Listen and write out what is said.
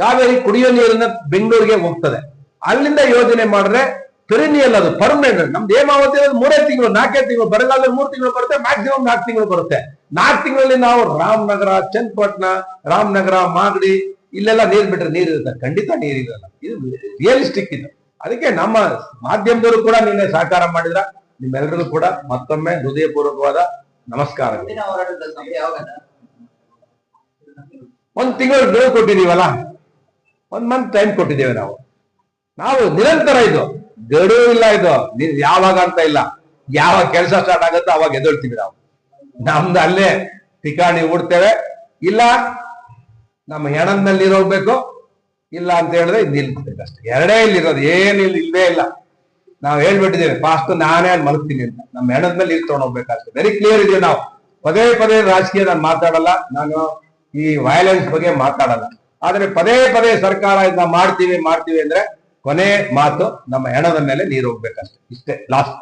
ಕಾವೇರಿ ಕುಡಿಯೋ ನೀರನ್ನ ಬೆಂಗಳೂರಿಗೆ ಹೋಗ್ತದೆ. ಅಲ್ಲಿಂದ ಯೋಜನೆ ಮಾಡಿದ್ರೆ ಪೆರಿನಿಯಲ್ ಅದು ಪರ್ಮನೆಂಟ್ ನಮ್ದು ಹೇಮಾವತಿ ಅನ್ನೋದು ಮೂರೇ ತಿಂಗಳು ನಾಲ್ಕೇ ತಿಂಗಳು ಬರಗಾಲದಲ್ಲಿ ಮೂರು ತಿಂಗಳು ಬರುತ್ತೆ ಮ್ಯಾಕ್ಸಿಮಮ್ ನಾಲ್ಕು ತಿಂಗಳು ಬರುತ್ತೆ. ನಾಲ್ಕು ತಿಂಗಳಲ್ಲಿ ನಾವು ರಾಮನಗರ ಚನ್ನಪಟ್ಟಣ ರಾಮನಗರ ಮಾಗಡಿ ಇಲ್ಲೆಲ್ಲ ನೀರ್ ಬಿಟ್ರೆ ನೀರ್ ಇರುತ್ತೆ. ಖಂಡಿತ ನೀರ್ ಇರಲ್ಲ. ಇದು ರಿಯಲಿಸ್ಟಿಕ್ ಇದು. ಅದಕ್ಕೆ ನಮ್ಮ ಮಾಧ್ಯಮದವರು ಕೂಡ ನಿನ್ನೆ ಸಹಕಾರ ಮಾಡಿದ್ರ. ನಿಮ್ಮೆಲ್ಲರಿಗೂ ಕೂಡ ಮತ್ತೊಮ್ಮೆ ಹೃದಯಪೂರ್ವಕವಾದ ನಮಸ್ಕಾರ ಒಂದ್ ತಿಂಗಳು ಗಡುವು ಕೊಟ್ಟಿದೀವಲ್ಲ ಒಂದ್ ಮಂತ್ ಟೈಮ್ ಕೊಟ್ಟಿದ್ದೇವೆ ನಾವು. ನಾವು ನಿರಂತರ ಇದು. ಗಡುವು ಇಲ್ಲ ಇದು. ಯಾವಾಗ ಅಂತ ಇಲ್ಲ. ಯಾವಾಗ ಕೆಲಸ ಸ್ಟಾರ್ಟ್ ಆಗುತ್ತೋ ಅವಾಗ ಎದೊಳ್ತೀವಿ ನಾವು. ನಮ್ದು ಅಲ್ಲೇ ಠಿಕಾಣಿ ಹೂಡ್ತೇವೆ. ಇಲ್ಲ, ನಮ್ಮ ಹೆಣದಲ್ಲಿ ಹೋಗ್ಬೇಕು. ಇಲ್ಲ ಅಂತ ಹೇಳಿದ್ರೆ ನಿಲ್ಬೇಕು ಅಷ್ಟೇ. ಎರಡೇ ಇಲ್ಲಿರೋದು. ಇಲ್ಲಿ ಇಲ್ವೇ ಇಲ್ಲ. ನಾವು ಹೇಳ್ಬಿಟ್ಟಿದ್ದೇವೆ. ಫಾಸ್ಟ್ ನಾನೇ ಮಲಗ್ತೀನಿ ಅಂತ. ನಮ್ಮ ಹೆಣದ ಮೇಲೆ ಇಲ್ಲಿ ತಗೊಂಡು ಹೋಗ್ಬೇಕಷ್ಟೇ ವೆರಿ ಕ್ಲಿಯರ್ ಇದೀವಿ ನಾವು? ಪದೇ ಪದೇ ರಾಜಕೀಯ ನಾನು ಮಾತಾಡಲ್ಲ. ನಾನು ಈ ವಯಲೆನ್ಸ್ ಬಗ್ಗೆ ಮಾತಾಡಲ್ಲ. ಆದ್ರೆ ಪದೇ ಪದೇ ಸರ್ಕಾರ ಇದನ್ನ ಮಾಡ್ತೀವಿ ಮಾಡ್ತೀವಿ ಅಂದ್ರೆ ಕೊನೆ ಮಾತು ನಮ್ಮ ಹೆಣದ ಮೇಲೆ ನೀರು ಹೋಗ್ಬೇಕಷ್ಟೆ. ಇಷ್ಟೇ ಲಾಸ್ಟ್